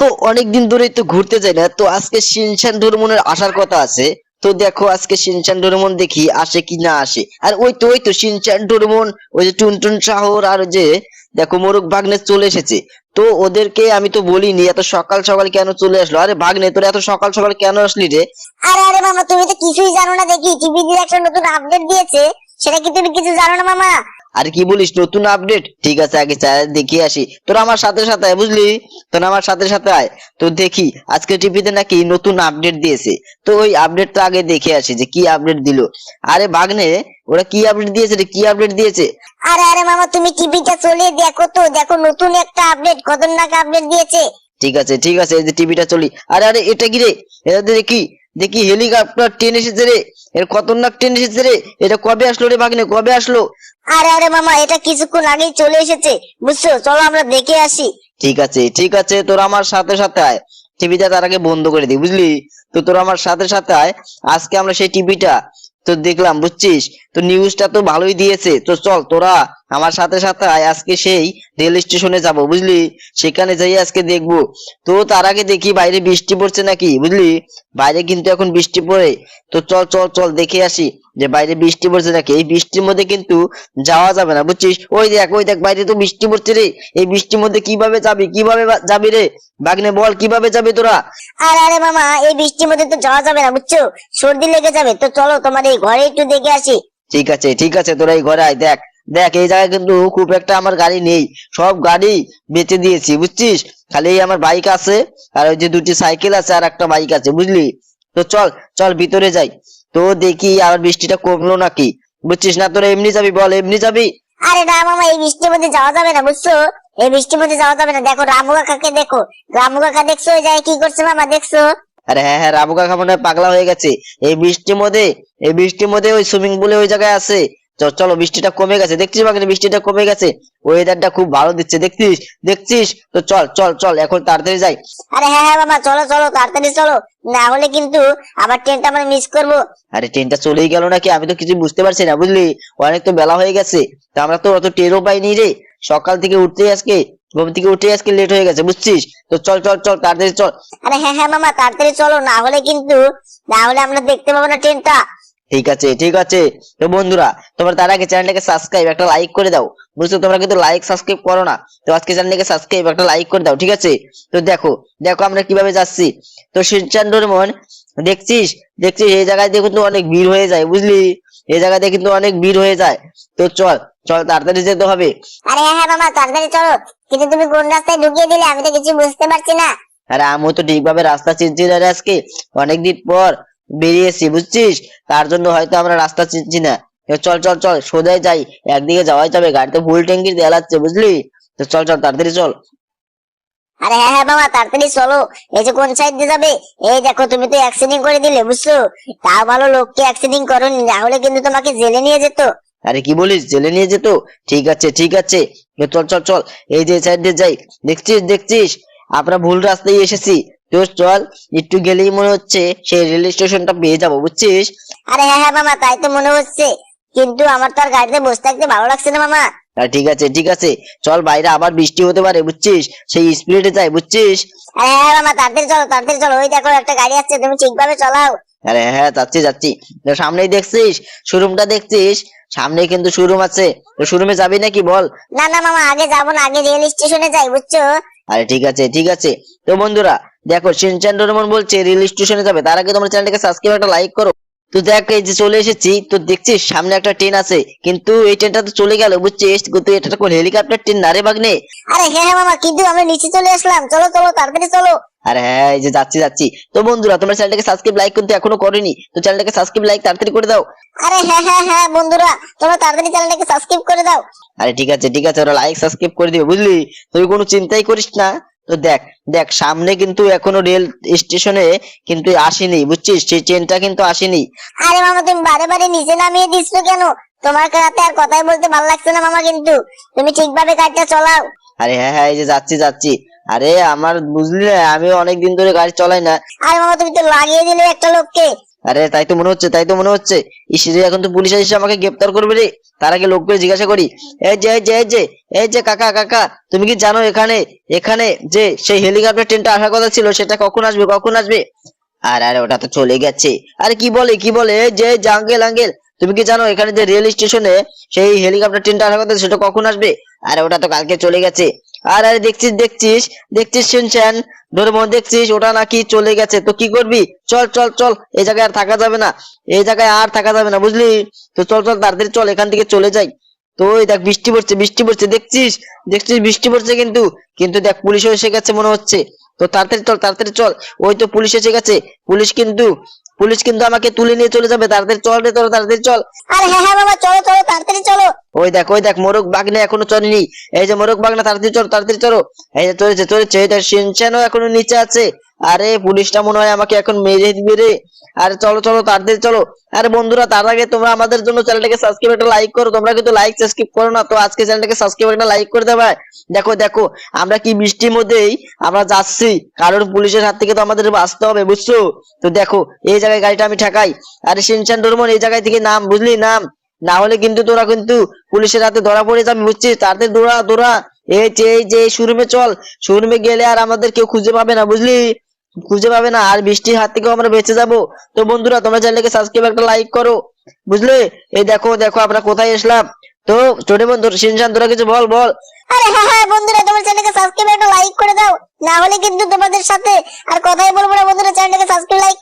তো অনেকদিন ধরেই তো ঘুরতে যাই না। তো আজকে শিনচান ডোরেমনের আসার কথা আছে। তো দেখো আজকে শিনচান ডোরেমন দেখি, আসে কি না আসে। আর ওই তো ওই তো শিনচান ডোরেমন ওই যে টুনটুন শাহর আর যে, দেখো মোরগ ভাগ্নে চলে এসেছে। তো ওদেরকে আমি তো বলিনি, এত সকাল সকাল কেন চলে আসলো? আরে ভাগ্নে, তোরা এত সকাল সকাল কেন আসলি রে? আরে আরে মামা, তুমি তো কিছুই জানো না দেখি। টিভি দিয়ে একটা নতুন আপডেট দিয়েছে। সেটা কি তুমি কিছু জানো না মামা? আর কি বলিস নতুন আপডেট ঠিক আছে আগে দেখি আসি। তোরা আমার সাথে সাথে আয় বুঝলি? তোরা আমার সাথে সাথে আয়। তো দেখি আজকে টিভিতে নাকি নতুন আপডেট দিয়েছে। তো ওই আপডেটটা আগে দেখে আসি যে কি আপডেট দিল। আরে বাগনে ওরা কি আপডেট দিয়েছে রে? কি আপডেট দিয়েছে? আরে আরে মামা তুমি টিভিটা চলিয়ে দেখো তো। দেখো নতুন একটা আপডেট খতরনাক আপডেট দিয়েছে? ঠিক আছে ঠিক আছে এই যে টিভিটা চলি। আরে আরে এটা কি রে? এটা দেখি দেখি হেলিকপ্টার ট্রেন এসেছে রে। এর খতরনাক ট্রেন এসেছে রে। এটা কবে আসলো রে ভাগ্নে কবে আসলো? আরে আরে মামা এটা কিছুক্ষণ আগেই চলে এসেছে। বুঝছ? চলো আমরা দেখে আসি। ঠিক আছে ঠিক আছে তোর আমার সাথে সাথে আয়। টিভিটা তার আগে বন্ধ করে দিই বুঝলি? তো তোর আমার সাথে সাথে আয়। আজকে আমরা সেই টিভিটা তো দেখলাম, বুঝছিস? তো নিউজটা তো ভালোই দিয়েছে। তো চল, তোরা আমার সাথে সাথে আজকে সেই রেল স্টেশনে যাব, বুঝলি? সেখানে যাই, আজকে দেখব। তো তার আগে দেখি, বাইরে বৃষ্টি পড়ছে নাকি, বুঝলি? বাইরে কিন্তু এখন বৃষ্টি পড়ে। তো চল চল চল, দেখে আসি। যে বাইরে বৃষ্টি পড়ছে নাকি? এই বৃষ্টির মধ্যে কিন্তু যাওয়া যাবে না বুঝছিস? ওই দেখ ওই দেখ বাইরে তো বৃষ্টি পড়ছে রে। এই বৃষ্টির মধ্যে কীভাবে যাবি? কীভাবে যাবি রে? বাগনে বল কীভাবে যাবি তোরা? আরে আরে মামা এই বৃষ্টির মধ্যে তো যাওয়া যাবে না বুঝছ? সর্দি লেগে যাবে। তো চলো তোমার এই ঘরে একটু দেখে আসি। ঠিক আছে ঠিক আছে তোরা এই ঘরে আয় দেখ। দেখ এই জায়গায় কিন্তু খুব একটা আমার গাড়ি নেই। সব গাড়ি বেচে দিয়েছি বুঝছিস? খালি এই আমার বাইক আছে আর ওই যে দুটি সাইকেল আছে আর একটা বাইক আছে বুঝলি? তো চল চল ভিতরে যাই। তো দেখি আর বৃষ্টিটা কমলো নাকি। বুঝছিস না তোরা এমনি যাবি বল এমনি যাবি? আরে না মামা এই বৃষ্টির মধ্যে যাওয়া যাবে না বুঝছ? এই বৃষ্টির মধ্যে যাওয়া যাবে না। দেখো রামু কাকাকে দেখো। রামু কাকা দেখছ? যায় কি করছে মামা দেখছ? আরে হ্যাঁ হ্যাঁ রামু কাকা মনে হয় পাগলা হয়ে গেছে। এই বৃষ্টির মধ্যে এই বৃষ্টির মধ্যে ওই সুইমিং পুলে ওই জায়গায় আছে। চলো বৃষ্টিটা কমে গেছে। দেখছিস বাকি বৃষ্টিটা কমে গেছে? ওয়েদারটা খুব ভালো দিচ্ছে দেখছিস? দেখছিস? তো চল চল চল এখন তাড়াতাড়ি যাই। আরে হ্যাঁ হ্যাঁ মামা চলো চলো তাড়াতাড়ি চলো। না হলে কিন্তু আবার ট্রেনটা আমরা মিস করব। আরে ট্রেনটা চলেই গেল নাকি? আমি তো কিছু বুঝতে পারছি না বুঝলি? অনেক তো বেলা হয়ে গেছে। তা আমরা তো অত টেরও পাইনি রে। সকাল থেকে উঠতে আজকে ঘুম থেকে উঠে আজকে লেট হয়ে গেছে বুঝছিস? তো চল চল চল তাড়াতাড়ি চল। আরে হ্যাঁ হ্যাঁ মামা তাড়াতাড়ি চলো। না হলে কিন্তু না হলে আমরা দেখতে পাবো না ট্রেনটা ঠিক আছে ঠিক আছে। তো বন্ধুরা তোমরা তার আগে চ্যানেলটাকে সাবস্ক্রাইব একটা লাইক করে দাও। বুঝছ তোমরা কিন্তু লাইক সাবস্ক্রাইব করো না। তো আজকে চ্যানেলটাকে সাবস্ক্রাইব একটা লাইক করে দাও ঠিক আছে? তো দেখো দেখো আমরা কীভাবে যাচ্ছি। তো শিনচান ডোরেমন দেখছিস? দেখছিস? এই জায়গায় দিয়ে কিন্তু অনেক ভিড় হয়ে যায় বুঝলি? এই জায়গাতে কিন্তু অনেক ভিড় হয়ে যায়। তো চল চল তাড়াতাড়ি যেতে হবে। আরে হ্যাঁ হ্যাঁ মামা তাড়াতাড়ি চলো। কিন্তু তুমি কোন রাস্তায় ঢুকিয়ে দিলে আমি তো কিছু বুঝতে পারছি না। আরে আমিও তো ঠিকভাবে রাস্তা চিনছি না আজকে। অনেকদিন পর বেরিয়েছি বুঝছিস? তার জন্য হয়তো আমরা রাস্তা চিনছি না। চল চল চল সোজাই যাই। একদিকে যাওয়াই যাবে গাড়িতে ফুল ট্যাঙ্কি দেওয়া লাগছে বুঝলি? তো চল চল তাড়াতাড়ি চল। আরে হ্যাঁ হ্যাঁ মামা তাড়াতাড়ি চলো। এই যে কোন সাইড দিয়ে যাবে? এই দেখো তুমি তো অ্যাক্সিডেন্ট করে দিলে বুঝছ? তাও ভালো লোককে অ্যাক্সিডেন্ট করনি না হলে কিন্তু তোমাকে জেলে নিয়ে যেত। আরে কি বলিস জেলে নিয়ে যেত? ঠিক আছে ঠিক আছে। চল চল চল এই যে সাইড দিয়ে যাই। দেখছিস দেখছিস? আমরা ভুল রাস্তায় এসেছি। তো চল একটু গেলেই মনে হচ্ছে সেই রেল স্টেশনটা পেয়ে যাব বুঝছিস? আরে হ্যাঁ হ্যাঁ মামা তাই তো মনে হচ্ছে। কিন্তু আমার তো আর গাড়িতে বসে থাকতে ভালো লাগছে না মামা। ঠিক আছে ঠিক আছে। চল বাইরে আবার বৃষ্টি হতে পারে বুঝছিস? সেই স্পিডে যাই বুঝছিস? আরে হ্যাঁ মামা তাড়াতাড়ি চলো তাড়াতাড়ি চলো। ওই দেখো একটা গাড়ি আসছে তুমি ঠিকভাবে চালাও। আরে হ্যাঁ যাচ্ছি যাচ্ছি। তো সামনেই দেখছিস? শোরুমটা দেখছিস? সামনে কিন্তু শোরুম আছে। তো শোরুমে যাবি নাকি বল? না না মামা আগে যাব না আগে রেল স্টেশনে যাই বুঝছ? আরে ঠিক আছে ঠিক আছে। তো বন্ধুরা দেখো সিনচান ডোরেমন বলছে রেল স্টেশনে যাবে। তার আগে তোমার চ্যানেলটাকে সাবস্ক্রাইব একটা লাইক করো। তো দেখ এই যে চলে এসেছি তো দেখছিস সামনে একটা ট্রেন আছে। কিন্তু এই ট্রেনটা তো চলে গেল বুঝছিস? কিন্তু এটা কোন হেলিকপ্টার ট্রেন না রে বাগনে আরে হ্যাঁ হ্যাঁ মামা কিন্তু আমরা নিচে চলে আসলাম। চলো চলো তাড়াতাড়ি চলো। আরে হ্যাঁ এই যে যাচ্ছি যাচ্ছি। তো বন্ধুরা তোমার চ্যানেলটাকে সাবস্ক্রাইব লাইক কিন্তু এখনও করেনি। তো চ্যানেলটাকে সাবস্ক্রাইব লাইক তাড়াতাড়ি করে দাও। আরে হ্যাঁ হ্যাঁ হ্যাঁ বন্ধুরা তোমরা তাড়াতাড়ি চ্যানেলটাকে সাবস্ক্রাইব করে দাও। আরে ঠিক আছে ঠিক আছে ওরা লাইক সাবস্ক্রাইব করে দিবে বুঝলি? তুই কোনো চিন্তাই করিস না। তো দেখ দেখ সামনে কিন্তু এখনও রেল স্টেশনে কিন্তু আসেনি বুঝছিস? সেই ট্রেনটা কিন্তু আসেনি। আরে মামা তুমি বারে বারে নিচে নামিয়ে দিচ্ছ কেন? তোমার কাছে আর কথাই বলতে ভালো লাগছে না মামা কিন্তু। তুমি ঠিকভাবে গাড়িটা চালাও। আরে হ্যাঁ হ্যাঁ এই যে যাচ্ছি যাচ্ছি। আরে আমার বুঝলি না আমি অনেক দিন ধরে গাড়ি চালাই না। আরে মামা তুমি তো লাগিয়ে দিলে একটা লোককে। আরে তাই তো মনে হচ্ছে, তাই তো মনে হচ্ছে। ইসরে এখন তো পুলিশ এসে আমাকে গ্রেপ্তার করবে রে। তার আগে লোক করে জিজ্ঞাসা করি। এই যে এই যে এই যে এই যে কাকা কাকা, তুমি কি জানো এখানে এখানে যে সেই হেলিকপ্টার ট্রেনটা আসার কথা ছিল, সেটা কখন আসবে কখন আসবে? আর, আরে, ওটা তো চলে গেছে। আরে, কি বলে কি বলে? এই যে জাঙ্গেল আঙ্গেল তুমি কি জানো এখানে যে রেল স্টেশনে সেই হেলিকপ্টার ট্রেনটা আসার কথা, সেটা কখন আসবে? আরে ওটা তো কালকে চলে গেছে। আর আরে দেখছিস দেখছিস দেখছিস শুনছেন ডোরেমন দেখছিস, ওটা নাকি চলে গেছে। তো কি করবি? চল চল চল, এই জায়গায় আর থাকা যাবে না। এই জায়গায় আর থাকা যাবে না, বুঝলি? তো চল চল, তাড়াতাড়ি চল, এখান থেকে চলে যাই। তো ওই দেখ, বৃষ্টি পড়ছে বৃষ্টি পড়ছে, দেখছিস? দেখছিস বৃষ্টি পড়ছে কিন্তু কিন্তু দেখ, পুলিশও এসে গেছে মনে হচ্ছে। তো তাড়াতাড়ি চল তাড়াতাড়ি চল। ওই তো পুলিশ এসে গেছে। পুলিশ কিন্তু পুলিশ কিন্তু আমাকে তুলে নিয়ে চলে যাবে। তাড়াতাড়ি চল রে তোরা তাড়াতাড়ি চল। আরে হ্যাঁ হ্যাঁ বাবা চলো চলো তাড়াতাড়ি চলো। ওই দেখ ওই দেখ মোরগ বাগনা এখনও চলেনি। এই যে মোরগ বাগনা তাড়াতাড়ি চলো তাড়াতাড়ি চলো। এই যে চলেছে চলেছে এই দেখ সিনচানও এখনও নিচে আছে। আরে পুলিশটা মনে হয় আমাকে এখন মেরে দিবে রে। আরে চলো চলো, তাড়াতাড়ি চলো। আরে বন্ধুরা, তার আগে তোমরা আমাদের জন্য চ্যানেলটাকে সাবস্ক্রাইব একটা লাইক করো। তোমরা কিন্তু লাইক সাবস্ক্রাইব করো না, তো আজকে চ্যানেলটাকে সাবস্ক্রাইব একটা লাইক করে দেবে। দেখো দেখো, আমরা কি বৃষ্টির মধ্যেই আমরা যাচ্ছি। কারণ পুলিশের হাত থেকে তো আমাদের বাঁচতে হবে, বুঝছ? তো দেখো, এই জায়গায় গাড়িটা আমি ঠেকাই। আরে সিনচান ডোরমন, এই জায়গায় থেকে নাম, বুঝলি? নাম। না হলে কিন্তু তোরা কিন্তু পুলিশের হাতে ধরা পড়ে যাবে, বুঝছিস? তাড়াতাড়ি দৌড়া দৌড়া। এই যে এই যে শোরুমে চল। শোরুমে গেলে আর আমাদের কেউ খুঁজে পাবে না, বুঝলি? খুঁজে পাবে না। আর বৃষ্টির হাত থেকেও আমরা বেঁচে যাব। তো বন্ধুরা, তোমরা চ্যানেলকে সাবস্ক্রাইব একটা লাইক করো। বুঝলে? এই দেখো দেখো, আমরা কোথায় এসলাম তো, ছোট বন্ধু, সিনশান, তোরা কিছু বল বল। আরে হ্যাঁ হ্যাঁ বন্ধুরা, তোমার চ্যানেলকে সাবস্ক্রাইব একটা লাইক করে দাও। না হলে কিন্তু তোমাদের সাথে আর কথাই বলব না। বন্ধুরা চ্যানেলকে সাবস্ক্রাইব লাইক